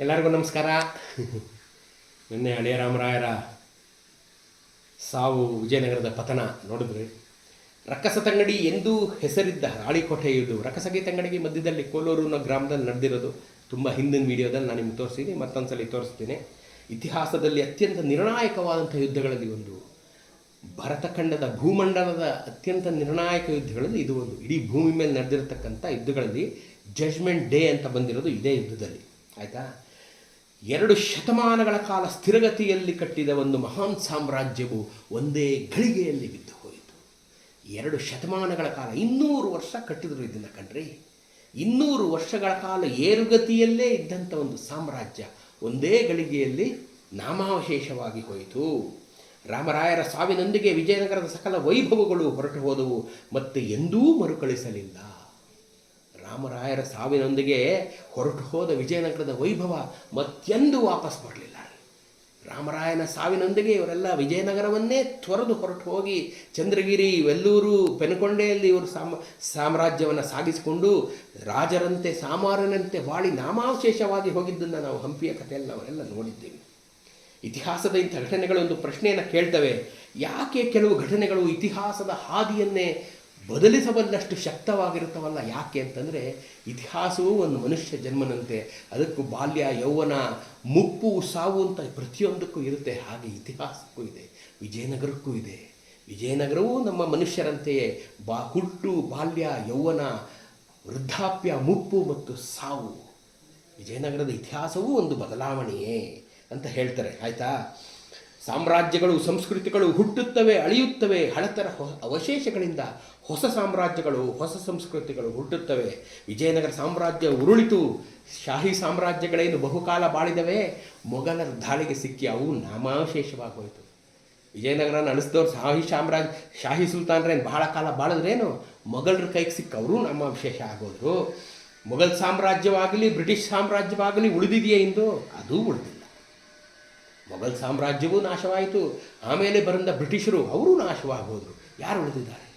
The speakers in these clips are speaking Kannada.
ಎಲ್ಲರಿಗೂ ನಮಸ್ಕಾರ. ನಿನ್ನೆ ಹಳೆಯರಾಮರಾಯರ ಸಾವು ವಿಜಯನಗರದ ಪತನ ನೋಡಿದ್ರಿ. ರಕ್ಕಸ ತಂಗಡಿ ಎಂದೂ ಹೆಸರಿದ್ದ ರಾಳಿಕೋಟೆ ಇದು. ರಕ್ಕಸಗಿ ತಂಗಡಿಗೆ ಮಧ್ಯದಲ್ಲಿ ಕೋಲೂರು ಅನ್ನೋ ಗ್ರಾಮದಲ್ಲಿ ನಡೆದಿರೋದು ತುಂಬ ಹಿಂದಿನ ವಿಡಿಯೋದಲ್ಲಿ ನಾನು ನಿಮ್ಗೆ ತೋರಿಸಿದ್ದೀನಿ ಮತ್ತೊಂದ್ಸಲಿ ತೋರಿಸ್ತೀನಿ. ಇತಿಹಾಸದಲ್ಲಿ ಅತ್ಯಂತ ನಿರ್ಣಾಯಕವಾದಂಥ ಯುದ್ಧಗಳಲ್ಲಿ ಒಂದು. ಭರತಖಂಡದ ಭೂಮಂಡಲದ ಅತ್ಯಂತ ನಿರ್ಣಾಯಕ ಯುದ್ಧಗಳಲ್ಲಿ ಇದು ಒಂದು. ಇಡೀ ಭೂಮಿ ಮೇಲೆ ನಡೆದಿರತಕ್ಕಂಥ ಯುದ್ಧಗಳಲ್ಲಿ ಜಜ್ಮೆಂಟ್ ಡೇ ಅಂತ ಬಂದಿರೋದು ಇದೇ ಯುದ್ಧದಲ್ಲಿ. ಆಯಿತಾ? ಎರಡು ಶತಮಾನಗಳ ಕಾಲ ಸ್ಥಿರಗತಿಯಲ್ಲಿ ಕಟ್ಟಿದ ಒಂದು ಮಹಾನ್ ಸಾಮ್ರಾಜ್ಯವು ಒಂದೇ ಗಳಿಗೆಯಲ್ಲಿ ಬಿದ್ದು ಹೋಯಿತು. ಎರಡು ಶತಮಾನಗಳ ಕಾಲ, ಇನ್ನೂರು ವರ್ಷ ಕಟ್ಟಿದ್ರು ಇದನ್ನು ಕಣ್ರಿ ಇನ್ನೂರು ವರ್ಷಗಳ ಕಾಲ ಏರುಗತಿಯಲ್ಲೇ ಇದ್ದಂಥ ಒಂದು ಸಾಮ್ರಾಜ್ಯ ಒಂದೇ ಗಳಿಗೆಯಲ್ಲಿ ನಾಮಾವಶೇಷವಾಗಿ ಹೋಯಿತು. ರಾಮರಾಯರ ಸಾವಿನೊಂದಿಗೆ ವಿಜಯನಗರದ ಸಕಲ ವೈಭವಗಳು ಹೊರಟು ಹೋದವು, ಮತ್ತೆ ಎಂದೂ ಮರುಕಳಿಸಲಿಲ್ಲ. ರಾಮರಾಯರ ಸಾವಿನೊಂದಿಗೆ ಹೊರಟು ಹೋದ ವಿಜಯನಗರದ ವೈಭವ ಮತ್ತೆಂದೂ ವಾಪಸ್ ಬರಲಿಲ್ಲ. ರಾಮರಾಯನ ಸಾವಿನೊಂದಿಗೆ ಇವರೆಲ್ಲ ವಿಜಯನಗರವನ್ನೇ ತೊರೆದು ಹೊರಟು ಹೋಗಿ ಚಂದ್ರಗಿರಿ, ವೆಲ್ಲೂರು, ಪೆನಕೊಂಡೆಯಲ್ಲಿ ಇವರು ಸಾಮ, ಸಾಮ್ರಾಜ್ಯವನ್ನು ಸಾಗಿಸಿಕೊಂಡು ರಾಜರಂತೆ, ಸಾಮಾರನಂತೆ ಬಾಳಿ ನಾಮಾವಶೇಷವಾಗಿ ಹೋಗಿದ್ದನ್ನು ನಾವು ಹಂಪಿಯ ಕಥೆಯಲ್ಲಿ ನಾವೆಲ್ಲ ನೋಡಿದ್ದೇವೆ. ಇತಿಹಾಸದ ಇಂಥ ಘಟನೆಗಳೊಂದು ಪ್ರಶ್ನೆಯನ್ನು ಕೇಳ್ತವೆ. ಯಾಕೆ ಕೆಲವು ಘಟನೆಗಳು ಇತಿಹಾಸದ ಹಾದಿಯನ್ನೇ ಬದಲಿಸಬಲ್ಲಷ್ಟು ಶಕ್ತವಾಗಿರುತ್ತವಲ್ಲ ಯಾಕೆ ಅಂತಂದರೆ ಇತಿಹಾಸವೂ ಒಂದು ಮನುಷ್ಯ ಜನ್ಮನಂತೆ, ಅದಕ್ಕೂ ಬಾಲ್ಯ, ಯೌವನ, ಮುಪ್ಪು, ಸಾವು ಅಂತ ಪ್ರತಿಯೊಂದಕ್ಕೂ ಇರುತ್ತೆ. ಹಾಗೆ ಇತಿಹಾಸಕ್ಕೂ ಇದೆ, ವಿಜಯನಗರಕ್ಕೂ ಇದೆ. ವಿಜಯನಗರವೂ ನಮ್ಮ ಮನುಷ್ಯರಂತೆಯೇ. ಬಾ, ಹುಟ್ಟು, ಬಾಲ್ಯ, ಯೌವನ, ವೃದ್ಧಾಪ್ಯ, ಮುಪ್ಪು ಮತ್ತು ಸಾವು. ವಿಜಯನಗರದ ಇತಿಹಾಸವೂ ಒಂದು ಬದಲಾವಣೆಯೇ ಅಂತ ಹೇಳ್ತಾರೆ. ಆಯಿತಾ? ಸಾಮ್ರಾಜ್ಯಗಳು, ಸಂಸ್ಕೃತಿಗಳು ಹುಟ್ಟುತ್ತವೆ, ಅಳಿಯುತ್ತವೆ, ಹಳತರ ಅವಶೇಷಗಳಿಂದ ಹೊಸ ಸಾಮ್ರಾಜ್ಯಗಳು, ಹೊಸ ಸಂಸ್ಕೃತಿಗಳು ಹುಟ್ಟುತ್ತವೆ. ವಿಜಯನಗರ ಸಾಮ್ರಾಜ್ಯ ಉರುಳಿತು. ಶಾಹಿ ಸಾಮ್ರಾಜ್ಯಗಳೇನು ಬಹುಕಾಲ ಬಾಳಿದವೆ. ಮೊಘಲರ ದಾಳಿಗೆ ಸಿಕ್ಕಿ ಅವು ನಾಮಾವಶೇಷವಾಗಿ ಹೋಯಿತು ವಿಜಯನಗರ ನಡೆಸಿದವರು ಶಾಹಿ ಸಾಮ್ರಾಜ್ಯ, ಶಾಹಿ ಸುಲ್ತಾನ್ರೇನು ಬಹಳ ಕಾಲ ಬಾಳಿದ್ರೇನು? ಮೊಘಲರ ಕೈಗೆ ಸಿಕ್ಕವರು ನಾಮಾವಶೇಷ ಆಗೋದ್ರು. ಮೊಘಲ್ ಸಾಮ್ರಾಜ್ಯವಾಗಲಿ, ಬ್ರಿಟಿಷ್ ಸಾಮ್ರಾಜ್ಯವಾಗಲಿ ಉಳಿದಿದೆಯೇ ಇಂದು? ಅದೂ ಉಳಿದಿಲ್ಲ. ಮೊಘಲ್ ಸಾಮ್ರಾಜ್ಯವೂ ನಾಶವಾಯಿತು. ಆಮೇಲೆ ಬಂದ ಬ್ರಿಟಿಷರು, ಅವರೂ ನಾಶವಾಗೋದ್ರು. ಯಾರು ಉಳಿದಿದ್ದಾರೆ?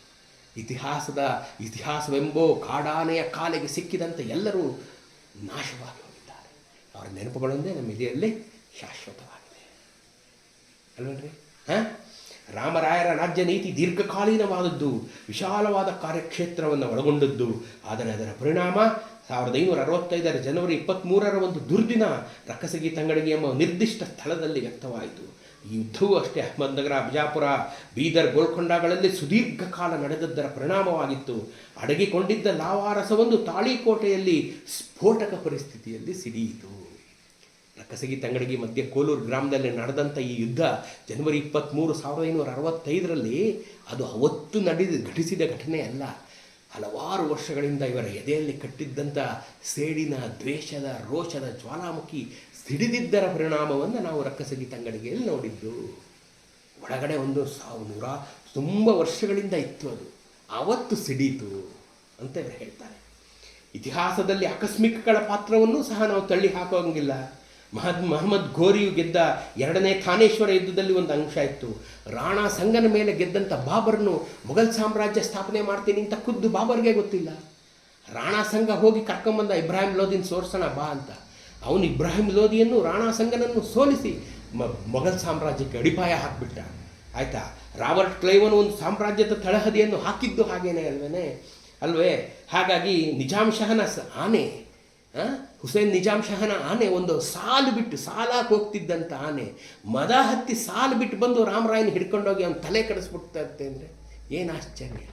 ಇತಿಹಾಸದ ಇತಿಹಾಸವೆಂಬೋ ಕಾಡಾನೆಯ ಕಾಲಿಗೆ ಸಿಕ್ಕಿದಂತೆ ಎಲ್ಲರೂ ನಾಶವಾಗಿ ಹೋಗಿದ್ದಾರೆ. ಅವರ ನೆನಪುಗಳೊಂದೇ ನಮ್ಮ ಇದೆಯಲ್ಲಿ ಶಾಶ್ವತವಾಗಿದೆ. ಅಲ್ವೇನ್ರಿ? ಹಾಂ? ರಾಮರಾಯರ ರಾಜ್ಯ ನೀತಿ ದೀರ್ಘಕಾಲೀನವಾದದ್ದು, ವಿಶಾಲವಾದ ಕಾರ್ಯಕ್ಷೇತ್ರವನ್ನು ಒಳಗೊಂಡದ್ದು. ಆದರೆ ಅದರ ಪರಿಣಾಮ ಸಾವಿರದ ಐನೂರ ಅರವತ್ತೈದರ ಜನವರಿ ಇಪ್ಪತ್ತ್ಮೂರರ ಒಂದು ದುರ್ದಿನ ರಕ್ಕಸಗಿ ತಂಗಡಿಗೆ ಎಂಬ ನಿರ್ದಿಷ್ಟ ಸ್ಥಳದಲ್ಲಿ ವ್ಯಕ್ತವಾಯಿತು. ಯುದ್ಧವೂ ಅಷ್ಟೇ ಅಹಮದ್ನಗರ ಬಿಜಾಪುರ, ಬೀದರ್, ಗೋಲ್ಕೊಂಡಗಳಲ್ಲಿ ಸುದೀರ್ಘ ಕಾಲ ನಡೆದದ್ದರ ಪರಿಣಾಮವಾಗಿತ್ತು. ಅಡಗಿಕೊಂಡಿದ್ದ ಲಾವಾರಸವೊಂದು ತಾಳಿಕೋಟೆಯಲ್ಲಿ ಸ್ಫೋಟಕ ಪರಿಸ್ಥಿತಿಯಲ್ಲಿ ಸಿಡಿಯಿತು. ರಕ್ಕಸಗಿ ತಂಗಡಗಿ ಮಧ್ಯೆ ಕೋಲೂರು ಗ್ರಾಮದಲ್ಲಿ ನಡೆದಂಥ ಈ ಯುದ್ಧ ಜನವರಿ ಇಪ್ಪತ್ತ್ಮೂರು ಸಾವಿರದ ಐನೂರ ಅರವತ್ತೈದರಲ್ಲಿ ಅದು ಅವತ್ತು ನಡೆದು, ಘಟಿಸಿದ ಘಟನೆ ಅಲ್ಲ. ಹಲವಾರು ವರ್ಷಗಳಿಂದ ಇವರ ಎದೆಯಲ್ಲಿ ಕಟ್ಟಿದ್ದಂಥ ಸೇಡಿನ ದ್ವೇಷದ ರೋಷದ ಜ್ವಾಲಾಮುಖಿ ಸಿಡಿದಿದ್ದರ ಪರಿಣಾಮವನ್ನು ನಾವು ರಕ್ಕಸಗಿ ತಂಗಡಿಗೆಯಲ್ಲಿ ನೋಡಿದ್ದು. ಒಳಗಡೆ ಒಂದು ಸಾವು, ನೂರ ತುಂಬ ವರ್ಷಗಳಿಂದ ಇತ್ತು ಅದು. ಆವತ್ತು ಸಿಡೀತು ಅಂತ ಇವರು ಹೇಳ್ತಾರೆ. ಇತಿಹಾಸದಲ್ಲಿ ಆಕಸ್ಮಿಕಗಳ ಪಾತ್ರವನ್ನು ಸಹ ನಾವು ತಳ್ಳಿ ಹಾಕೋಂಗಿಲ್ಲ ಮಹದ್, ಮಹಮ್ಮದ್ ಘೋರಿಯು ಗೆದ್ದ ಎರಡನೇ ಥಾನೇಶ್ವರ ಯುದ್ಧದಲ್ಲಿ ಒಂದು ಅಂಶ ಇತ್ತು. ರಾಣಾ ಸಂಗನ ಮೇಲೆ ಗೆದ್ದಂಥ ಬಾಬರ್ನು ಮೊಘಲ್ ಸಾಮ್ರಾಜ್ಯ ಸ್ಥಾಪನೆ ಮಾಡ್ತೀನಿ ಅಂತ ಖುದ್ದು ಬಾಬರ್ಗೆ ಗೊತ್ತಿಲ್ಲ. ರಾಣಾ ಸಂಘ ಹೋಗಿ ಕರ್ಕೊಂಬಂದ ಇಬ್ರಾಹಿಂ ಲೋದಿನ್ ಸೋರ್ಸೋಣ ಬಾ ಅಂತ. ಅವನು ಇಬ್ರಾಹಿಂ ಲೋದಿಯನ್ನು, ರಾಣಾ ಸಂಗನನ್ನು ಸೋಲಿಸಿ ಮ, ಮೊಘಲ್ ಸಾಮ್ರಾಜ್ಯಕ್ಕೆ ಅಡಿಪಾಯ ಹಾಕಿಬಿಟ್ಟ. ಆಯಿತಾ? ರಾಬರ್ಟ್ ಕ್ಲೈವನ್ ಒಂದು ಸಾಮ್ರಾಜ್ಯದ ತಳಹದಿಯನ್ನು ಹಾಕಿದ್ದು ಹಾಗೇನೆ ಅಲ್ವೇ ಅಲ್ವೇ? ಹಾಗಾಗಿ ನಿಜಾಮ್ ಶಹನ ಆನೆ ಹುಸೇನ್ ನಿಜಾಮ್ ಶಹನ ಆನೆ ಒಂದು ಸಾಲು ಬಿಟ್ಟು ಸಾಲಾಗಿ ಹೋಗ್ತಿದ್ದಂಥ ಆನೆ, ಮದ ಹತ್ತಿ ಸಾಲು ಬಿಟ್ಟು ಬಂದು ರಾಮರಾಯನ ಹಿಡ್ಕೊಂಡೋಗಿ ಅವನ ತಲೆ ಕಡಿಸ್ಬಿಡ್ತತ್ತೆ ಅಂದರೆ ಏನು ಆಶ್ಚರ್ಯ?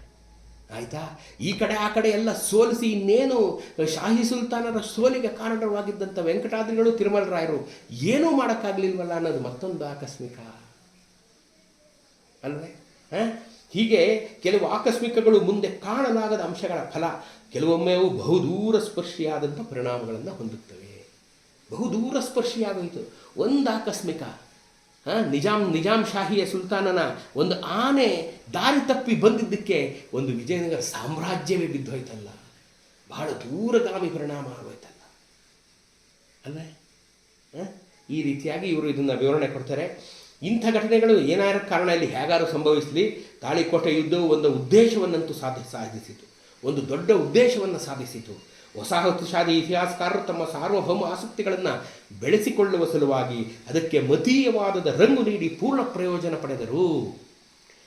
ಆಯಿತಾ? ಈ ಕಡೆ ಆ ಕಡೆ ಎಲ್ಲ ಸೋಲಿಸಿ ಇನ್ನೇನು ಶಾಹಿ ಸುಲ್ತಾನರ ಸೋಲಿಗೆ ಕಾರಣವಾಗಿದ್ದಂಥ ವೆಂಕಟಾದ್ರಿಗಳು ತಿರುಮಲರಾಯರು ಏನೂ ಮಾಡೋಕ್ಕಾಗಲಿಲ್ವಲ್ಲ ಅನ್ನೋದು ಮತ್ತೊಂದು ಆಕಸ್ಮಿಕ. ಅಲ್ವೇ? ಹೀಗೆ ಕೆಲವು ಆಕಸ್ಮಿಕಗಳು ಮುಂದೆ ಕಾಣಲಾಗದ ಅಂಶಗಳ ಫಲ ಕೆಲವೊಮ್ಮೆ ಅವು ಬಹುದೂರ ಸ್ಪರ್ಶಿಯಾದಂಥ ಪರಿಣಾಮಗಳನ್ನು ಹೊಂದುತ್ತವೆ. ಬಹುದೂರ ಸ್ಪರ್ಶಿಯಾಗೋಯಿತು. ಒಂದು ಆಕಸ್ಮಿಕ ನಿಜಾಮ್ ನಿಜಾಂ ಶಾಹಿಯ ಸುಲ್ತಾನನ ಒಂದು ಆನೆ ದಾರಿ ತಪ್ಪಿ ಬಂದಿದ್ದಕ್ಕೆ ಒಂದು ವಿಜಯನಗರ ಸಾಮ್ರಾಜ್ಯವೇ ಬಿದ್ದೋಯ್ತಲ್ಲ. ಬಹಳ ದೂರಗಾಮಿ ಪರಿಣಾಮ ಆಗೋಯ್ತಲ್ಲ. ಅಲ್ವೇ? ಈ ರೀತಿಯಾಗಿ ಇವರು ಇದನ್ನು ವಿವರಣೆ ಕೊಡ್ತಾರೆ. ಇಂಥ ಘಟನೆಗಳು ಏನಾರ ಕಾರಣ ಇಲ್ಲಿ ಹೇಗಾರು ಸಂಭವಿಸಲಿ. ತಾಳಿಕೋಟೆ ಯುದ್ಧವು ಒಂದು ಉದ್ದೇಶವನ್ನಂತೂ ಸಾಧಿ ಸಾಧಿಸಿತು. ಒಂದು ದೊಡ್ಡ ಉದ್ದೇಶವನ್ನು ಸಾಧಿಸಿತು. ವಸಾಹತುಶಾಹಿ ಇತಿಹಾಸಕಾರರು ತಮ್ಮ ಸಾರ್ವಭೌಮ ಆಸಕ್ತಿಗಳನ್ನು ಬೆಳೆಸಿಕೊಳ್ಳುವ ಸಲುವಾಗಿ ಅದಕ್ಕೆ ಮತೀಯವಾದದ ರಂಗು ನೀಡಿ ಪೂರ್ಣ ಪ್ರಯೋಜನ ಪಡೆದರು.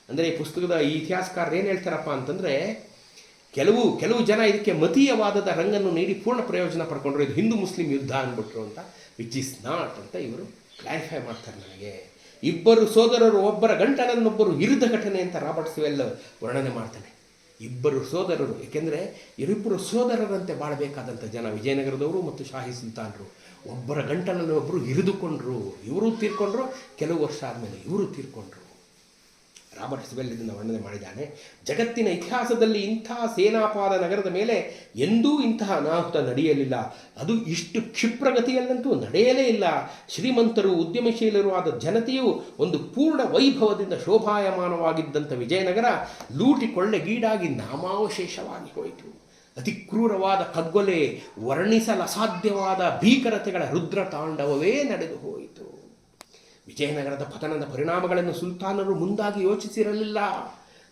ಅಂದರೆ ಈ ಪುಸ್ತಕದ ಈ ಇತಿಹಾಸಕಾರರು ಏನು ಹೇಳ್ತಾರಪ್ಪ ಅಂತಂದರೆ, ಕೆಲವು ಕೆಲವು ಜನ ಇದಕ್ಕೆ ಮತೀಯವಾದದ ರಂಗನ್ನು ನೀಡಿ ಪೂರ್ಣ ಪ್ರಯೋಜನ ಪಡ್ಕೊಂಡ್ರು. ಇದು ಹಿಂದೂ ಮುಸ್ಲಿಂ ಯುದ್ಧ ಅಂದ್ಬಿಟ್ರು ಅಂತ ವಿಚ್ ಇಸ್ ನಾಟ್ ಅಂತ ಇವರು ಕ್ಲಾರಿಫೈ ಮಾಡ್ತಾರೆ ನನಗೆ. ಇಬ್ಬರು ಸೋದರರು ಒಬ್ಬರ ಗಂಟನನ್ನೊಬ್ಬರು ಇರಿದ ಘಟನೆ ಅಂತ ರಾಬರ್ಟ್ಸ್ ಎಲ್ಲ ವರ್ಣನೆ ಮಾಡ್ತಾನೆ. ಇಬ್ಬರು ಸೋದರರು, ಏಕೆಂದರೆ ಇವರಿಬ್ಬರು ಸೋದರರಂತೆ ಬಾಳಬೇಕಾದಂಥ ಜನ ವಿಜಯನಗರದವರು ಮತ್ತು ಶಾಹಿ ಸುಲ್ತಾನರು. ಒಬ್ಬರ ಗಂಟಲನ್ನು ಒಬ್ಬರು ಹಿರಿದುಕೊಂಡ್ರು ಇವರು ತೀರ್ಕೊಂಡ್ರು, ಕೆಲವು ವರ್ಷ ಆದಮೇಲೆ ಇವರು ತೀರ್ಕೊಂಡ್ರು. ರಾಬರ್ಟ್ ಸಿಬೆಲ್ ಇದನ್ನು ವರ್ಣನೆ ಮಾಡಿದ್ದಾನೆ. ಜಗತ್ತಿನ ಇತಿಹಾಸದಲ್ಲಿ ಇಂಥ ಸೇನಾಪಾದ ನಗರದ ಮೇಲೆ ಎಂದೂ ಇಂತಹ ಅನಾಹುತ ನಡೆಯಲಿಲ್ಲ. ಅದು ಇಷ್ಟು ಕ್ಷಿಪ್ರಗತಿಯಲ್ಲಂತೂ ನಡೆಯಲೇ ಇಲ್ಲ. ಶ್ರೀಮಂತರು, ಉದ್ಯಮಶೀಲರು ಆದ ಜನತೆಯು ಒಂದು ಪೂರ್ಣ ವೈಭವದಿಂದ ಶೋಭಾಯಮಾನವಾಗಿದ್ದಂಥ ವಿಜಯನಗರ ಲೂಟಿ ಕೊಳ್ಳೆಗೀಡಾಗಿ ನಾಮಾವಶೇಷವಾಗಿ ಹೋಯಿತು. ಅತಿ ಕ್ರೂರವಾದ ಕಗ್ಗೊಲೆ, ವರ್ಣಿಸಲಸಾಧ್ಯವಾದ ಭೀಕರತೆಗಳ ರುದ್ರ ತಾಂಡವವೇ ನಡೆದು ಹೋಯಿತು. ವಿಜಯನಗರದ ಪತನದ ಪರಿಣಾಮಗಳನ್ನು ಸುಲ್ತಾನರು ಮುಂದಾಗಿ ಯೋಚಿಸಿರಲಿಲ್ಲ.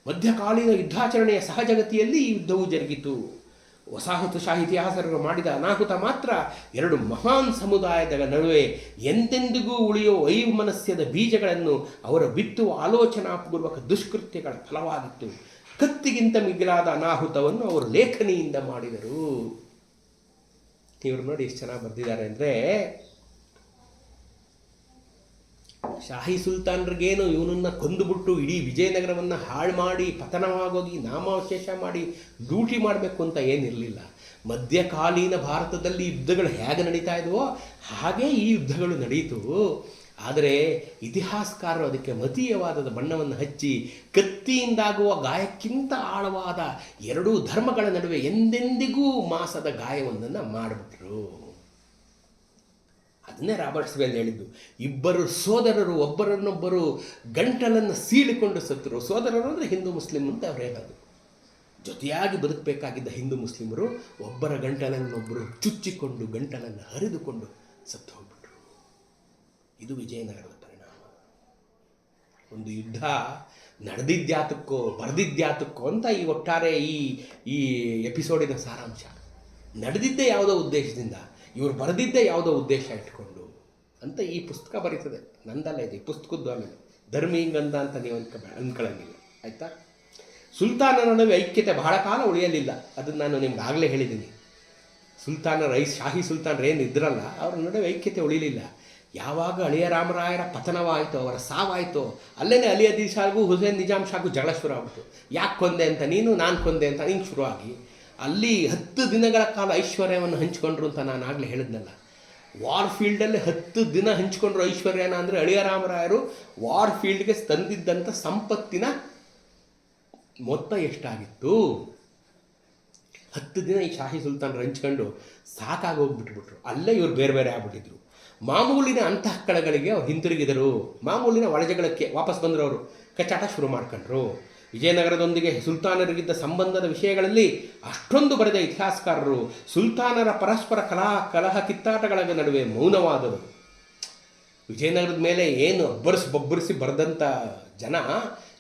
ಮಧ್ಯಕಾಲೀನ ಯುದ್ಧಾಚರಣೆಯ ಸಹಜಗತಿಯಲ್ಲಿ ಈ ಯುದ್ಧವು ಜರುಗಿತು. ವಸಾಹತುಶಾಹಿ ಇತಿಹಾಸರು ಮಾಡಿದ ಅನಾಹುತ ಮಾತ್ರ ಎರಡು ಮಹಾನ್ ಸಮುದಾಯದ ನಡುವೆ ಎಂದೆಂದಿಗೂ ಉಳಿಯೋ ವೈಮನಸ್ಯದ ಬೀಜಗಳನ್ನು ಅವರ ಬಿತ್ತುವ ಆಲೋಚನಾಪೂರ್ವಕ ದುಷ್ಕೃತ್ಯಗಳ ಫಲವಾಗಿತ್ತು. ಕತ್ತಿಗಿಂತ ಮಿಗಿಲಾದ ಅನಾಹುತವನ್ನು ಅವರು ಲೇಖನಿಯಿಂದ ಮಾಡಿದರು. ಇವರು ನೋಡಿ ಎಷ್ಟು ಚೆನ್ನಾಗಿ ಬರೆದಿದ್ದಾರೆ ಅಂದರೆ ಶಾಹಿ ಸುಲ್ತಾನ್ರಿಗೇನು ಇವನನ್ನು ಕೊಂದುಬಿಟ್ಟು ಇಡೀ ವಿಜಯನಗರವನ್ನು ಹಾಳು ಮಾಡಿ ಪತನವಾಗೋಗಿ ನಾಮಾವಶೇಷ ಮಾಡಿ ಲೂಟಿ ಮಾಡಬೇಕು ಅಂತ ಏನಿರಲಿಲ್ಲ. ಮಧ್ಯಕಾಲೀನ ಭಾರತದಲ್ಲಿ ಯುದ್ಧಗಳು ಹೇಗೆ ನಡೀತಾ ಇದ್ವೋ ಹಾಗೇ ಈ ಯುದ್ಧಗಳು ನಡೀತು. ಆದರೆ ಇತಿಹಾಸಕಾರರು ಅದಕ್ಕೆ ಮತೀಯವಾದದ ಬಣ್ಣವನ್ನು ಹಚ್ಚಿ ಕತ್ತಿಯಿಂದಾಗುವ ಗಾಯಕ್ಕಿಂತ ಆಳವಾದ ಎರಡೂ ಧರ್ಮಗಳ ನಡುವೆ ಎಂದೆಂದಿಗೂ ಮಾಸದ ಗಾಯವೊಂದನ್ನು ಮಾಡಿಬಿಟ್ರು. ಅದನ್ನೇ ರಾಬರ್ಟ್ಸ್ ವೆಲ್ ಹೇಳಿದ್ದು. ಇಬ್ಬರು ಸೋದರರು, ಒಬ್ಬರನ್ನೊಬ್ಬರು ಗಂಟಲನ್ನು ಸೀಳಿಕೊಂಡು ಸತ್ತರು. ಸೋದರರು ಅಂದರೆ ಹಿಂದೂ ಮುಸ್ಲಿಂ ಅಂತ ಅವ್ರು ಹೇಳೋದು. ಜೊತೆಯಾಗಿ ಬದುಕಬೇಕಾಗಿದ್ದ ಹಿಂದೂ ಮುಸ್ಲಿಮರು ಒಬ್ಬರ ಗಂಟಲನ್ನೊಬ್ಬರು ಚುಚ್ಚಿಕೊಂಡು, ಗಂಟಲನ್ನು ಹರಿದುಕೊಂಡು ಸತ್ತು ಹೋಗ್ಬಿಟ್ರು. ಇದು ವಿಜಯನಗರದ ಪರಿಣಾಮ. ಒಂದು ಯುದ್ಧ ನಡೆದಿದ್ಯಾತಕ್ಕೋ, ಬರೆದಿದ್ಯಾತಕ್ಕೋ ಅಂತ ಈ ಒಟ್ಟಾರೆ ಈ ಈ ಎಪಿಸೋಡಿನ ಸಾರಾಂಶ. ನಡೆದಿದ್ದೇ ಯಾವುದೋ ಉದ್ದೇಶದಿಂದ. ಇವರು ಬರೆದಿದ್ದೇ ಯಾವುದೋ ಉದ್ದೇಶ ಇಟ್ಕೊಂಡು ಅಂತ ಈ ಪುಸ್ತಕ ಬರೀತದೆ. ನಂದಲ್ಲ ಇದೆ, ಈ ಪುಸ್ತಕದ್ದು ಆಮೇಲೆ. ಧರ್ಮೀಂಗಂಧ ಅಂತ ನೀವು ಅನ್ಕ ಅನ್ಕೊಳ್ಳಂಗಿಲ್ಲ ಆಯಿತಾ? ಸುಲ್ತಾನರ ನಡುವೆ ಐಕ್ಯತೆ ಬಹಳ ಕಾಲ ಉಳಿಯಲಿಲ್ಲ. ಅದನ್ನು ನಾನು ನಿಮ್ಗೆ ಆಗಲೇ ಹೇಳಿದ್ದೀನಿ ಸುಲ್ತಾನರ ಐ, ಶಾಹಿ ಸುಲ್ತಾನರು ಏನು ಇದ್ರಲ್ಲ, ಅವ್ರ ನಡುವೆ ಐಕ್ಯತೆ ಉಳಿಲಿಲ್ಲ. ಯಾವಾಗ ಅಳಿಯ ರಾಮರಾಯರ ಪತನವಾಯಿತು, ಅವರ ಸಾವಾಯಿತು ಅಲ್ಲೇ ಅಲಿ ಅದಿ ಶಾಗೂ ಹುಸೇನ್ ನಿಜಾಮ್ ಶಾಗೂ ಜಗಳ ಶುರು ಆಗ್ಬಿಟ್ಟು ಯಾಕೆ ಕೊಂದೆ ಅಂತ, ನೀನು, ನಾನು ಕೊಂದೆ ಅಂತ ಹಿಂಗೆ ಶುರುವಾಗಿ. ಅಲ್ಲಿ ಹತ್ತು ದಿನಗಳ ಕಾಲ ಐಶ್ವರ್ಯವನ್ನು ಹಂಚಿಕೊಂಡ್ರು ಅಂತ ನಾನು ಆಗಲೇ ಹೇಳಿದ್ನಲ್ಲ. ವಾರ್ ಫೀಲ್ಡಲ್ಲಿ ಹತ್ತು ದಿನ ಹಂಚಿಕೊಂಡ್ರು ಐಶ್ವರ್ಯನ ಅಂದರೆ ಅಳಿಯರಾಮರಾಯರು ವಾರ್ ಫೀಲ್ಡ್ಗೆ ತಂದಿದ್ದಂಥ ಸಂಪತ್ತಿನ ಮೊತ್ತ ಎಷ್ಟಾಗಿತ್ತು? ಹತ್ತು ದಿನ ಈ ಶಾಹಿ ಸುಲ್ತಾನರು ಹಂಚ್ಕೊಂಡು ಸಾಕಾಗಿ ಹೋಗ್ಬಿಟ್ಬಿಟ್ರು. ಅಲ್ಲೇ ಇವರು ಬೇರೆ ಬೇರೆ ಆಗ್ಬಿಟ್ಟಿದ್ರು. ಮಾಮೂಲಿನ ಅಂತಃಕಳಗಳಿಗೆ ಅವ್ರು ಹಿಂತಿರುಗಿದರು. ಮಾಮೂಲಿನ ಒಳಜಗಳಕ್ಕೆ ವಾಪಸ್ ಬಂದರು ಅವರು. ಕಚಾಟ ಶುರು ಮಾಡ್ಕೊಂಡ್ರು. ವಿಜಯನಗರದೊಂದಿಗೆ ಸುಲ್ತಾನರಿಗಿದ್ದ ಸಂಬಂಧದ ವಿಷಯಗಳಲ್ಲಿ ಅಷ್ಟೊಂದು ಬರೆದ ಇತಿಹಾಸಕಾರರು ಸುಲ್ತಾನರ ಪರಸ್ಪರ ಕಲಾ ಕಲಹ ಕಿತ್ತಾಟಗಳ ನಡುವೆ ಮೌನವಾದರು. ವಿಜಯನಗರದ ಮೇಲೆ ಏನು ಅಬ್ಬರಿಸಿ ಬೊಬ್ಬರಿಸಿ ಬರೆದಂಥ ಜನ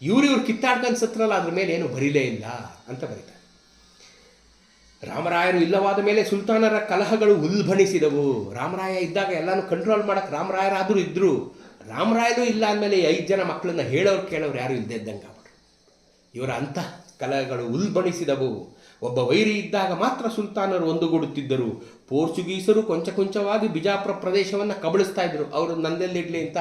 ಇವ್ರು ಇವ್ರು ಸತ್ರಲ್ಲ ಅದ್ರ ಮೇಲೆ ಏನು ಬರೀಲೇ ಇಲ್ಲ ಅಂತ ಬರೀತಾರೆ. ರಾಮರಾಯರು ಇಲ್ಲವಾದ ಮೇಲೆ ಸುಲ್ತಾನರ ಕಲಹಗಳು ಉಲ್ಬಣಿಸಿದವು. ರಾಮರಾಯ ಇದ್ದಾಗ ಎಲ್ಲಾನು ಕಂಟ್ರೋಲ್ ಮಾಡಕ್ಕೆ ರಾಮರಾಯರಾದರೂ ಇದ್ದರು ರಾಮರಾಯರು ಇಲ್ಲ ಅಂದಮೇಲೆ ಐದು ಜನ ಮಕ್ಕಳನ್ನ ಹೇಳೋರು ಕೇಳೋರು ಯಾರು ಇಲ್ಲದೆ ಇದ್ದಂಗೆ ಇವರ ಅಂತ ಕಲೆಗಳು ಉಲ್ಬಣಿಸಿದವು. ಒಬ್ಬ ವೈರಿ ಇದ್ದಾಗ ಮಾತ್ರ ಸುಲ್ತಾನರು ಒಂದುಗೂಡುತ್ತಿದ್ದರು. ಪೋರ್ಚುಗೀಸರು ಕೊಂಚ ಕೊಂಚವಾಗಿ ಬಿಜಾಪುರ ಪ್ರದೇಶವನ್ನು ಕಬಳಿಸ್ತಾ ಇದ್ದರು ಅವರು ನಂದೆಲ್ಲಿಡ್ಲಿ ಅಂತ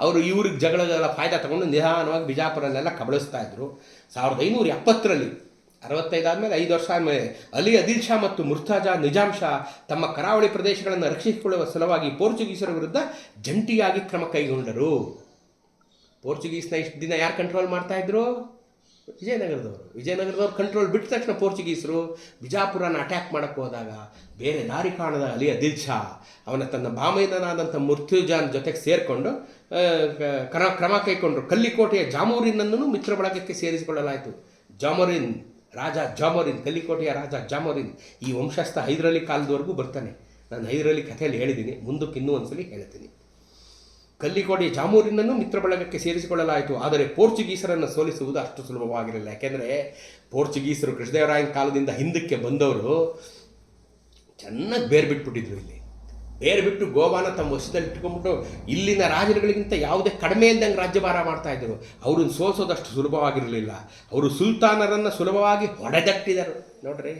ಅವರು ಇವ್ರಿಗೆ ಜಗಳಗಳ ಫಾಯ್ದಾ ತಗೊಂಡು ನಿಧಾನವಾಗಿ ಬಿಜಾಪುರಲ್ಲೆಲ್ಲ ಕಬಳಿಸ್ತಾ ಇದ್ದರು ಸಾವಿರದ ಐನೂರ ಎಪ್ಪತ್ತರಲ್ಲಿ ಅರವತ್ತೈದಾದ್ಮೇಲೆ ಐದು ವರ್ಷ ಆದಮೇಲೆ ಅಲಿ ಅದಿಲ್ ಶಾ ಮತ್ತು ಮುರ್ತಾಜಾ ನಿಜಾಮ್ ಶಾ ತಮ್ಮ ಕರಾವಳಿ ಪ್ರದೇಶಗಳನ್ನು ರಕ್ಷಿಸಿಕೊಳ್ಳುವ ಸಲುವಾಗಿ ಪೋರ್ಚುಗೀಸರ ವಿರುದ್ಧ ಜಂಟಿಯಾಗಿ ಕ್ರಮ ಕೈಗೊಂಡರು. ಪೋರ್ಚುಗೀಸ್ನ ಇಷ್ಟು ದಿನ ಯಾರು ಕಂಟ್ರೋಲ್ ಮಾಡ್ತಾ ಇದ್ರು? ವಿಜಯನಗರದವರು. ವಿಜಯನಗರದವ್ರು ಕಂಟ್ರೋಲ್ ಬಿಟ್ಟ ತಕ್ಷಣ ಪೋರ್ಚುಗೀಸರು ಬಿಜಾಪುರನ ಅಟ್ಯಾಕ್ ಮಾಡೋಕ್ಕೆ ಹೋದಾಗ ಬೇರೆ ದಾರಿ ಕಾಣದ ಅಲಿ ಅದಿಲ್ ಅವನ ತನ್ನ ಬಾಮೈದನಾದಂಥ ಮೃತ್ಯುಜಾನ್ ಜೊತೆಗೆ ಸೇರಿಕೊಂಡು ಕ್ರಮ ಕ್ರಮ ಕೈಕೊಂಡರು ಕಲ್ಲಿಕೋಟೆಯ ಜಾಮೂರಿನನ್ನು ಮಿತ್ರ ಬಳಗಕ್ಕೆ ಸೇರಿಸಿಕೊಳ್ಳಲಾಯಿತು. ಜಾಮೋರಿನ್, ರಾಜ ಜಾಮೋರಿನ್, ಕಲ್ಲಿಕೋಟೆಯ ರಾಜ ಜಾಮೋರಿನ್ ಈ ವಂಶಸ್ಥ ಹೈದರಲಿ ಕಾಲದವರೆಗೂ ಬರ್ತಾನೆ. ನಾನು ಹೈದರಲಿ ಕಥೆಯಲ್ಲಿ ಹೇಳಿದ್ದೀನಿ, ಮುಂದಕ್ಕೆ ಇನ್ನೂ ಒಂದ್ಸಲಿ ಹೇಳ್ತೀನಿ. ಕಲ್ಲಿಕೋಟೆ ಜಾಮೂರಿನನ್ನು ಮಿತ್ರ ಬಳಗಕ್ಕೆ ಸೇರಿಸಿಕೊಳ್ಳಲಾಯಿತು. ಆದರೆ ಪೋರ್ಚುಗೀಸರನ್ನು ಸೋಲಿಸುವುದು ಅಷ್ಟು ಸುಲಭವಾಗಿರಲಿಲ್ಲ. ಯಾಕೆಂದರೆ ಪೋರ್ಚುಗೀಸರು ಕೃಷ್ಣದೇವರಾಯನ ಕಾಲದಿಂದ ಹಿಂದಕ್ಕೆ ಬಂದವರು ಚೆನ್ನಾಗಿ ಬೇರು ಬಿಟ್ಬಿಟ್ಟಿದ್ರು ಇಲ್ಲಿ. ಬೇರೆ ಬಿಟ್ಟು ಗೋವಾನ ತಮ್ಮ ವಶದಲ್ಲಿ ಇಟ್ಕೊಂಡ್ಬಿಟ್ಟು ಇಲ್ಲಿನ ರಾಜರುಗಳಿಗಿಂತ ಯಾವುದೇ ಕಡಿಮೆ ಇಲ್ದಂಗೆ ರಾಜ್ಯಭಾರ ಮಾಡ್ತಾಯಿದ್ರು ಅವ್ರನ್ನ ಸೋಸೋದಷ್ಟು ಸುಲಭವಾಗಿರಲಿಲ್ಲ. ಅವರು ಸುಲ್ತಾನರನ್ನು ಸುಲಭವಾಗಿ ಹೊಡೆದಟ್ಟಿದರು. ನೋಡ್ರಿ,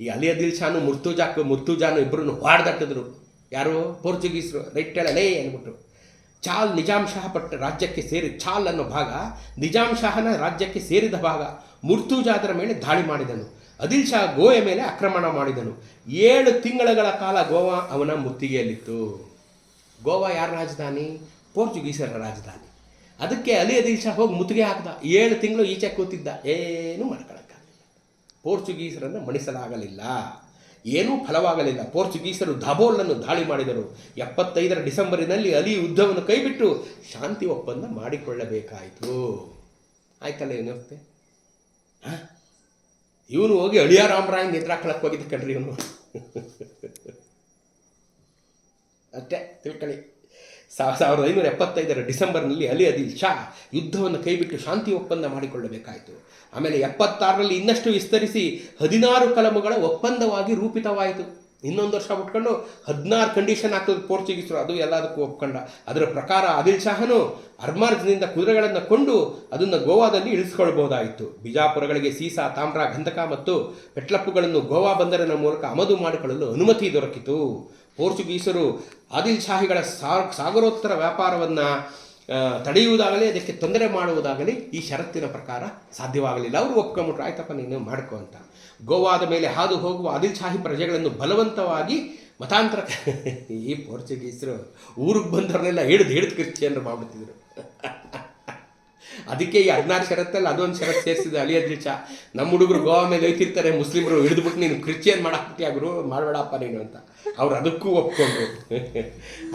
ಈ ಅಲಿ ಅದಿಲ್ ಶಾನು ಮುರ್ತುಜಾಕ್ ಮುರ್ತುಜಾನು ಇಬ್ಬರನ್ನು ಹೊಡೆದಟ್ಟಿದ್ರು. ಯಾರು ಪೋರ್ಚುಗೀಸರು ರೈಟ್ ಹೇಳಲೇ ಅಂದ್ಬಿಟ್ರು. ಚಾಲ್ ನಿಜಾಮ್ ಶಾಹ ಪಟ್ಟ ರಾಜ್ಯಕ್ಕೆ ಸೇರಿ, ಚಾಲ್ ಅನ್ನೋ ಭಾಗ ನಿಜಾಮ್ ಶಾಹನ ರಾಜ್ಯಕ್ಕೆ ಸೇರಿದ ಭಾಗ, ಮುರ್ತುಜಾದರ ಮೇಲೆ ದಾಳಿ ಮಾಡಿದನು. ಅದಿಲ್ ಶಾ ಗೋಯ ಮೇಲೆ ಆಕ್ರಮಣ ಮಾಡಿದನು. ಏಳು ತಿಂಗಳುಗಳ ಕಾಲ ಗೋವಾ ಅವನ ಮುತ್ತಿಗೆಯಲ್ಲಿತ್ತು. ಗೋವಾ ಯಾರ ರಾಜಧಾನಿ? ಪೋರ್ಚುಗೀಸರ ರಾಜಧಾನಿ. ಅದಕ್ಕೆ ಅಲಿ ಅದಿಲ್ ಶಾ ಹೋಗಿ ಮುತ್ತಿಗೆ ಹಾಕ್ದ. ಏಳು ತಿಂಗಳು ಈಚೆ ಕೂತಿದ್ದ. ಏನೂ ಮಾಡ್ಕೊಳಕ್ಕಾಗಲಿಲ್ಲ. ಪೋರ್ಚುಗೀಸರನ್ನು ಮಣಿಸಲಾಗಲಿಲ್ಲ. ಏನೂ ಫಲವಾಗಲಿಲ್ಲ. ಪೋರ್ಚುಗೀಸರು ದಾಬೋಲನ್ನು ದಾಳಿ ಮಾಡಿದರು. ಎಪ್ಪತ್ತೈದರ ಡಿಸೆಂಬರಿನಲ್ಲಿ ಅಲಿ ಯುದ್ಧವನ್ನು ಕೈಬಿಟ್ಟು ಶಾಂತಿ ಒಪ್ಪಂದ ಮಾಡಿಕೊಳ್ಳಬೇಕಾಯಿತು. ಆಯ್ತಲ್ಲ ಏನು ಹಾಂ? ಇವನು ಹೋಗಿ ಅಳಿಯ ರಾಮರಾಯನ್ ನಿದ್ರಾಕಳಕ್ಕೆ ಹೋಗಿದ್ದ ಕಣ್ರಿ ಇವನು. ಅಷ್ಟೇ, ತಿಳ್ಕೊಳ್ಳಿ. ಸಾವಿರದ ಐನೂರ ಎಪ್ಪತ್ತೈದರ ಡಿಸೆಂಬರ್ನಲ್ಲಿ ಅಲಿ ಅದಿಲ್ ಶಾ ಯುದ್ಧವನ್ನು ಕೈಬಿಟ್ಟು ಶಾಂತಿ ಒಪ್ಪಂದ ಮಾಡಿಕೊಳ್ಳಬೇಕಾಯಿತು. ಆಮೇಲೆ ಎಪ್ಪತ್ತಾರರಲ್ಲಿ ಇನ್ನಷ್ಟು ವಿಸ್ತರಿಸಿ ಹದಿನಾರು ಕಲಮುಗಳ ಒಪ್ಪಂದವಾಗಿ ರೂಪಿತವಾಯಿತು. ಇನ್ನೊಂದು ವರ್ಷ ಬಿಟ್ಕೊಂಡು ಹದಿನಾರು ಕಂಡೀಷನ್ ಆಗ್ತದೆ ಪೋರ್ಚುಗೀಸರು ಅದು ಎಲ್ಲದಕ್ಕೂ ಒಪ್ಕೊಂಡ. ಅದರ ಪ್ರಕಾರ ಆದಿಲ್ ಶಾಹನು ಅರ್ಮಾರ್ಜ್ನಿಂದ ಕುದುರೆಗಳನ್ನು ಕೊಂಡು ಅದನ್ನು ಗೋವಾದಲ್ಲಿ ಇಳಿಸ್ಕೊಳ್ಬೋದಾಯಿತು. ಬಿಜಾಪುರಗಳಿಗೆ ಸೀಸಾ, ತಾಮ್ರ, ಗಂಧಕ ಮತ್ತು ಪೆಟ್ಲಪ್ಪುಗಳನ್ನು ಗೋವಾ ಬಂದರಿನ ಮೂಲಕ ಆಮದು ಮಾಡಿಕೊಳ್ಳಲು ಅನುಮತಿ ದೊರಕಿತು. ಪೋರ್ಚುಗೀಸರು ಆದಿಲ್ ಶಾಹಿಗಳ ಸಾಗರೋತ್ತರ ವ್ಯಾಪಾರವನ್ನು ತಡೆಯುವುದಾಗಲಿ, ಅದಕ್ಕೆ ತೊಂದರೆ ಮಾಡುವುದಾಗಲಿ ಈ ಷರತ್ತಿನ ಪ್ರಕಾರ ಸಾಧ್ಯವಾಗಲಿಲ್ಲ. ಅವರು ಒಪ್ಕೊಂಬಿಟ್ರು ಆಯ್ತಪ್ಪ, ನೀನು ಮಾಡ್ಕೊ ಅಂತ. ಗೋವಾದ ಮೇಲೆ ಹಾದು ಹೋಗುವ ಆದಿಲ್ಶಾಹಿ ಪ್ರಜೆಗಳನ್ನು ಬಲವಂತವಾಗಿ ಮತಾಂತರ ಈ ಪೋರ್ಚುಗೀಸರು ಊರಿಗೆ ಬಂದವ್ರನ್ನೆಲ್ಲ ಹಿಡಿದು ಹಿಡಿದು ಕ್ರಿಶ್ಚಿಯನ್ರು ಮಾಡ್ಬಿಡ್ತಿದ್ರು ಅದಕ್ಕೆ ಈ ಹದಿನಾರು ಷರತ್ತಲ್ಲಿ ಅದೊಂದು ಷರತ್ತು ಸೇರಿಸಿದ ಅಲಿ ಅದ್ರಿಚ ನಮ್ಮ ಹುಡುಗರು ಗೋವಾ ಮೇಲೆ ಒಯ್ತಿರ್ತಾರೆ ಮುಸ್ಲಿಮರು ಹಿಡಿದ್ಬಿಟ್ಟು ನೀನು ಕ್ರಿಶ್ಚಿಯನ್ ಮಾಡಾಕ್ಬಿಟ್ಟಿಯ ಗುರು? ಮಾಡಬೇಡಪ್ಪ ನೀನು ಅಂತ. ಅವ್ರು ಅದಕ್ಕೂ ಒಪ್ಕೊಂಡ್ರು.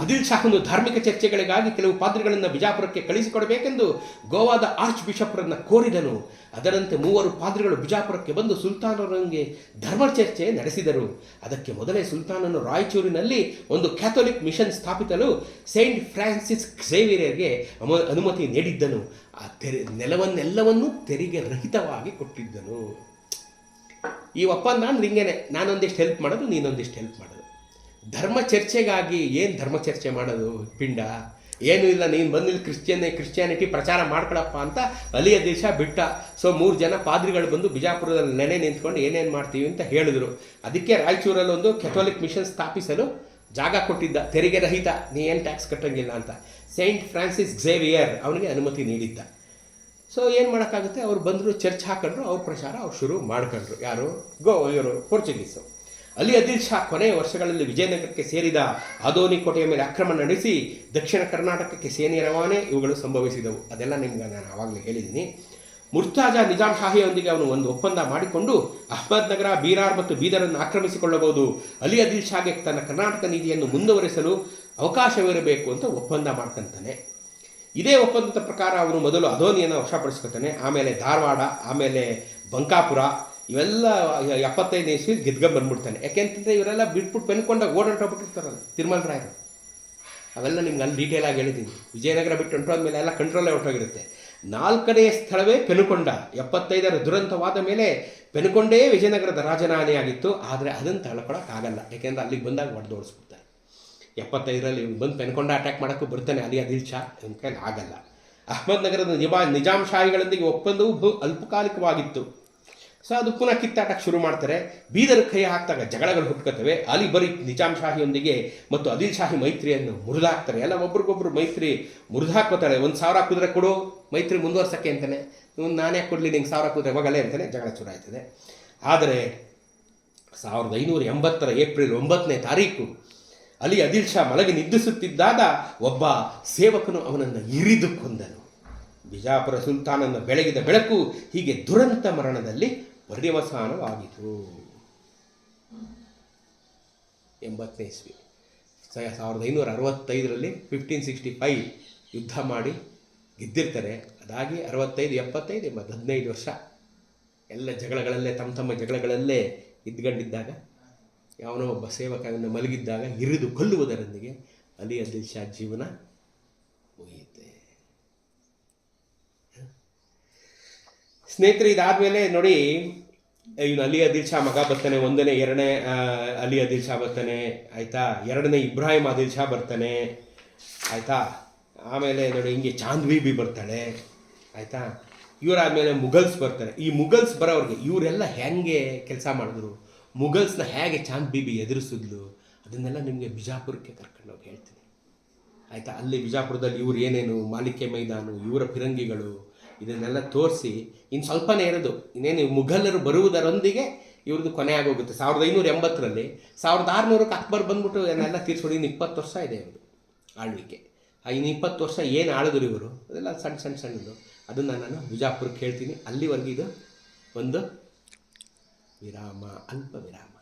ಅದಿಲ್ ಒಂದು ಧಾರ್ಮಿಕ ಚರ್ಚೆಗಳಿಗಾಗಿ ಕೆಲವು ಪಾದ್ರಿಗಳನ್ನು ಬಿಜಾಪುರಕ್ಕೆ ಕಳಿಸಿಕೊಡಬೇಕೆಂದು ಗೋವಾದ ಆರ್ಚ್ ಬಿಷಪ್ರನ್ನು ಕೋರಿದನು. ಅದರಂತೆ ಮೂವರು ಪಾದ್ರಿಗಳು ಬಿಜಾಪುರಕ್ಕೆ ಬಂದು ಸುಲ್ತಾನರೊಂದಿಗೆ ಧರ್ಮ ಚರ್ಚೆ ನಡೆಸಿದರು. ಅದಕ್ಕೆ ಮೊದಲೇ ಸುಲ್ತಾನನು ರಾಯಚೂರಿನಲ್ಲಿ ಒಂದು ಕ್ಯಾಥೋಲಿಕ್ ಮಿಷನ್ ಸ್ಥಾಪಿಸಲು ಸೇಂಟ್ ಫ್ರಾನ್ಸಿಸ್ ಝೇವಿಯರ್ಗೆ ಅಮ- ಅನುಮತಿ ನೀಡಿದ್ದನು. ಆ ತೆರೆ, ನೆಲವನ್ನೆಲ್ಲವನ್ನೂ ತೆರಿಗೆ ರಹಿತವಾಗಿ ಕೊಟ್ಟಿದ್ದನು. ಈ ಒಪ್ಪಂದ ಅಂದ್ರೆ ಹಿಂಗೇನೆ ನಾನೊಂದಿಷ್ಟು ಹೆಲ್ಪ್ ಮಾಡೋದು, ನೀನೊಂದಿಷ್ಟು ಹೆಲ್ಪ್ ಮಾಡೋದು. ಧರ್ಮ ಚರ್ಚೆಗಾಗಿ ಏನು ಧರ್ಮ ಚರ್ಚೆ ಮಾಡೋದು, ಪಿಂಡ? ಏನೂ ಇಲ್ಲ, ನೀನು ಬಂದಿಲ್ಲ ಕ್ರಿಶ್ಚಿಯನ್ ಕ್ರಿಶ್ಚಿಯಾನಿಟಿ ಪ್ರಚಾರ ಮಾಡ್ಕೊಳಪ್ಪ ಅಂತ ಅಲಿಯ ದೇಶ ಬಿಟ್ಟ. ಸೊ ಮೂರು ಜನ ಪಾದ್ರಿಗಳು ಬಂದು ಬಿಜಾಪುರದಲ್ಲಿ ನೆನೆ ನಿಂತ್ಕೊಂಡು ಏನೇನು ಮಾಡ್ತೀವಿ ಅಂತ ಹೇಳಿದ್ರು. ಅದಕ್ಕೆ ರಾಯಚೂರಲ್ಲಿ ಒಂದು ಕೆಥೋಲಿಕ್ ಮಿಷನ್ ಸ್ಥಾಪಿಸಲು ಜಾಗ ಕೊಟ್ಟಿದ್ದ. ತೆರಿಗೆ ರಹಿತ, ನೀ ಏನು ಟ್ಯಾಕ್ಸ್ ಕಟ್ಟಂಗಿಲ್ಲ ಅಂತ. ಸೇಂಟ್ ಫ್ರಾನ್ಸಿಸ್ ಝೇವಿಯರ್ ಅವನಿಗೆ ಅನುಮತಿ ನೀಡಿದ್ದ. ಸೊ ಏನು ಮಾಡೋಕ್ಕಾಗುತ್ತೆ? ಅವ್ರು ಬಂದರು ಚರ್ಚ್ ಹಾಕೊಂಡ್ರು, ಅವ್ರ ಪ್ರಚಾರ ಅವ್ರು ಶುರು ಮಾಡ್ಕೊಂಡ್ರು. ಯಾರು? ಗೋ, ಇವರು ಪೋರ್ಚುಗೀಸು ಅಲಿ ಅದಿಲ್ ಶಾ ಕೊನೆಯ ವರ್ಷಗಳಲ್ಲಿ ವಿಜಯನಗರಕ್ಕೆ ಸೇರಿದ ಆದೋನಿ ಕೋಟೆಯ ಮೇಲೆ ಆಕ್ರಮಣ ನಡೆಸಿ ದಕ್ಷಿಣ ಕರ್ನಾಟಕಕ್ಕೆ ಸೇನೆ ರವಾನೆ ಇವುಗಳು ಸಂಭವಿಸಿದವು. ಅದೆಲ್ಲ ನಿಮ್ಗೆ ನಾನು ಆವಾಗಲೇ ಹೇಳಿದ್ದೀನಿ ಮುರ್ತಾಜ ನಿಜಾಮ್ ಶಾಹಿಯೊಂದಿಗೆ ಅವನು ಒಂದು ಒಪ್ಪಂದ ಮಾಡಿಕೊಂಡು ಅಹಮದ್ನಗರ ಬೀರಾರ್ ಮತ್ತು ಬೀದರನ್ನು ಆಕ್ರಮಿಸಿಕೊಳ್ಳಬಹುದು. ಅಲಿ ಅದಿಲ್ ಶಾಗೆ ತನ್ನ ಕರ್ನಾಟಕ ನೀತಿಯನ್ನು ಮುಂದುವರಿಸಲು ಅವಕಾಶವಿರಬೇಕು ಅಂತ ಒಪ್ಪಂದ ಮಾಡ್ಕೊಂತಾನೆ. ಇದೇ ಒಪ್ಪಂದದ ಪ್ರಕಾರ ಅವನು ಮೊದಲು ಅಧೋನಿಯನ್ನು ವಶಪಡಿಸ್ಕೊತಾನೆ. ಆಮೇಲೆ ಧಾರವಾಡ, ಆಮೇಲೆ ಬಂಕಾಪುರ ಇವೆಲ್ಲ ಎಪ್ಪತ್ತೈದು ಇಸ್ವಿ ಗೆದ್ಗ ಬಂದ್ಬಿಡ್ತಾನೆ. ಯಾಕೆಂತಂದ್ರೆ ಇವರೆಲ್ಲ ಬಿಟ್ಬಿಟ್ಟು ಬೆನ್ಕೊಂಡಾಗ ತಿರುಮಲ ರಾಯರು. ಅವೆಲ್ಲ ನಿಮ್ಗೆ ಅಲ್ಲಿ ಡೀಟೇಲ್ ಆಗಿ ಹೇಳಿದ್ದೀನಿ. ವಿಜಯನಗರ ಬಿಟ್ಟು ಹೊಂಟೋದ್ಮೇಲೆ ಎಲ್ಲ ಕಂಟ್ರೋಲೇ ಹೊರಟೋಗಿರುತ್ತೆ ನಾಲ್ಕನೇ ಸ್ಥಳವೇ ಪೆನುಕೊಂಡ. ಎಪ್ಪತ್ತೈದರ ದುರಂತವಾದ ಮೇಲೆ ಪೆನುಕೊಂಡೇ ವಿಜಯನಗರದ ರಾಜಧಾನಿಯಾಗಿತ್ತು ಆದರೆ ಅದನ್ನು ತಳ್ಕೊಳಕ್ಕಾಗಲ್ಲ ಯಾಕೆಂದರೆ ಅಲ್ಲಿಗೆ ಬಂದಾಗ ಹೊಡೆದೋಡಿಸ್ಬಿಡ್ತಾರೆ ಎಪ್ಪತ್ತೈದರಲ್ಲಿ ಬಂದು ಪೆನ್ಕೊಂಡ ಅಟ್ಯಾಕ್ ಮಾಡೋಕ್ಕೂ ಬರ್ತಾನೆ ಅಲ್ಲಿ ಅದಿಲ್ ಶಾ ಇವನ ಕೈಲಿ ಆಗಲ್ಲ. ಅಹಮದ್ನಗರದ ನಿಜಾಮ್ ಶಾಹಿಗಳೊಂದಿಗೆ ಒಪ್ಪಂದವು ಅಲ್ಪಕಾಲಿಕವಾಗಿತ್ತು. ಸೊ ಅದು ಪುನಃ ಕಿತ್ತಾಟಕ್ಕೆ ಶುರು ಮಾಡ್ತಾರೆ. ಬೀದರ್ ಕೈ ಹಾಕಿದಾಗ ಜಗಳಗಳು ಹುಟ್ಕೋತವೆ. ಅಲಿ ಬರೀ ನಿಜಾಮ್ ಶಾಹಿಯೊಂದಿಗೆ ಮತ್ತು ಅದಿಲ್ ಶಾಹಿ ಮೈತ್ರಿಯನ್ನು ಮುರಿದಾಕ್ತಾರೆ. ಎಲ್ಲ ಒಬ್ರಿಗೊಬ್ರು ಮೈತ್ರಿ ಮುರಿದಾಕೋತಾಳೆ ಒಂದು ಸಾವಿರ ಕುದುರೆ ಕೊಡು, ಮೈತ್ರಿ ಮುಂದುವರ್ಸಕ್ಕೆ ಅಂತಾನೆ. ಇವ್ನು ನಾನೇ ಕೊಡಲಿ, ನಿಂಗೆ ಸಾವಿರ ಕುದುರೆ ಹೋಗಲೇ ಅಂತಾನೆ ಜಗಳ ಶುರು ಆಯ್ತದೆ. ಆದರೆ ಸಾವಿರದ ಐನೂರ ಎಂಬತ್ತರ ಏಪ್ರಿಲ್ ಒಂಬತ್ತನೇ ತಾರೀಕು ಅಲ್ಲಿ ಅದಿಲ್ ಶಾ ಮಲಗಿ ನಿದ್ರಿಸುತ್ತಿದ್ದಾಗ ಒಬ್ಬ ಸೇವಕನು ಅವನನ್ನು ಇರಿದು ಕೊಂದನು. ಬಿಜಾಪುರ ಸುಲ್ತಾನನ ಬೆಳಗಿದ ಬೆಳಕು ಹೀಗೆ ದುರಂತ ಮರಣದಲ್ಲಿ ಪರ್ಯವಸಾನವಾಯಿತು ಎಂಬತ್ತನೇ ಇಸ್ವಿ. ಸಾವಿರದ ಐನೂರ ಅರವತ್ತೈದರಲ್ಲಿ ಫಿಫ್ಟೀನ್ ಸಿಕ್ಸ್ಟಿ ಫೈವ್ ಯುದ್ಧ ಮಾಡಿ ಗೆದ್ದಿರ್ತಾರೆ. ಅದಾಗಿ ಅರವತ್ತೈದು, ಎಪ್ಪತ್ತೈದು ಎಂಬತ್ತು ಹದಿನೈದು ವರ್ಷ ಎಲ್ಲ ಜಗಳಗಳಲ್ಲೇ, ತಮ್ಮ ತಮ್ಮ ಜಗಳಗಳಲ್ಲೇ ಇದ್ಕೊಂಡಿದ್ದಾಗ, ಯಾವನೋ ಒಬ್ಬ ಸೇವಕನ ಮಲಗಿದ್ದಾಗ, ಇರಿದು ಕೊಲ್ಲುವುದರೊಂದಿಗೆ ಅಲಿ ಅದಿಲ್ ಶಾ ಜೀವನ ಮುಗಿಯುತ್ತೆ ಸ್ನೇಹಿತರೆ, ಇದಾದಮೇಲೆ ನೋಡಿ ಇವನು ಅಲಿ ಅದಿಲ್ ಶಾ ಮಗ ಬರ್ತಾನೆ, ಒಂದನೇ, ಎರಡನೇ ಅಲಿ ಅದಿಲ್ ಶಾ ಬರ್ತಾನೆ, ಆಯಿತಾ? ಎರಡನೇ ಇಬ್ರಾಹಿಂ ಅದಿಲ್ ಶಾ ಬರ್ತಾನೆ, ಆಯಿತಾ? ಆಮೇಲೆ ನೋಡಿ, ಹಿಂಗೆ ಚಾಂದ್ ಬೀಬಿ ಬರ್ತಾಳೆ, ಆಯಿತಾ? ಇವರಾದಮೇಲೆ ಮುಗಲ್ಸ್ ಬರ್ತಾರೆ. ಈ ಮುಗಲ್ಸ್ ಬರೋವ್ರಿಗೆ ಇವರೆಲ್ಲ ಹೆಂಗೆ ಕೆಲಸ ಮಾಡಿದ್ರು? ಮುಗಲ್ಸ್ನ ಹೇಗೆ ಚಾಂದ್ ಬೀಬಿ ಎದುರಿಸಿದ್ಲು? ಅದನ್ನೆಲ್ಲ ನಿಮಗೆ ಬಿಜಾಪುರಕ್ಕೆ ಕರ್ಕೊಂಡು ಹೋಗಿ ಹೇಳ್ತೀನಿ. ಆಯಿತಾ? ಅಲ್ಲಿ ಬಿಜಾಪುರದಲ್ಲಿ ಇವ್ರು ಏನೇನು? ಮಾಲಿಕೆ ಮೈದಾನು, ಇವರ ಫಿರಂಗಿಗಳು ಇದನ್ನೆಲ್ಲ ತೋರಿಸಿ ಇನ್ನು ಸ್ವಲ್ಪನೇ ಇರೋದು. ಇನ್ನೇನು ಮುಘಲರು ಬರುವುದರೊಂದಿಗೆ ಇವ್ರದ್ದು ಕೊನೆ ಆಗೋಗುತ್ತೆ. ಸಾವಿರದ ಐನೂರ ಎಂಬತ್ತರಲ್ಲಿ ಸಾವಿರದ ಆರುನೂರಕ್ಕೆ ಅಕ್ಬರ್ ಬಂದ್ಬಿಟ್ಟು ಇದನ್ನೆಲ್ಲ ತೀರ್ಸ್ಕೊಂಡು ಇನ್ನು ಇಪ್ಪತ್ತು ವರ್ಷ ಇದೆ ಇವರು ಆಳ್ವಿಕೆ. ಆ ಇನ್ನು ಇಪ್ಪತ್ತು ವರ್ಷ ಏನು ಆಳಿದ್ರು ಇವರು? ಅದೆಲ್ಲ ಸಣ್ಣ ಸಣ್ಣ ಸಣ್ಣದು. ಅದನ್ನು ನಾನು ಬಿಜಾಪುರಕ್ಕೆ ಹೇಳ್ತೀನಿ. ಅಲ್ಲಿವರೆಗೂ ಇದು ಒಂದು ವಿರಾಮ, ಅಲ್ಪ ವಿರಾಮ.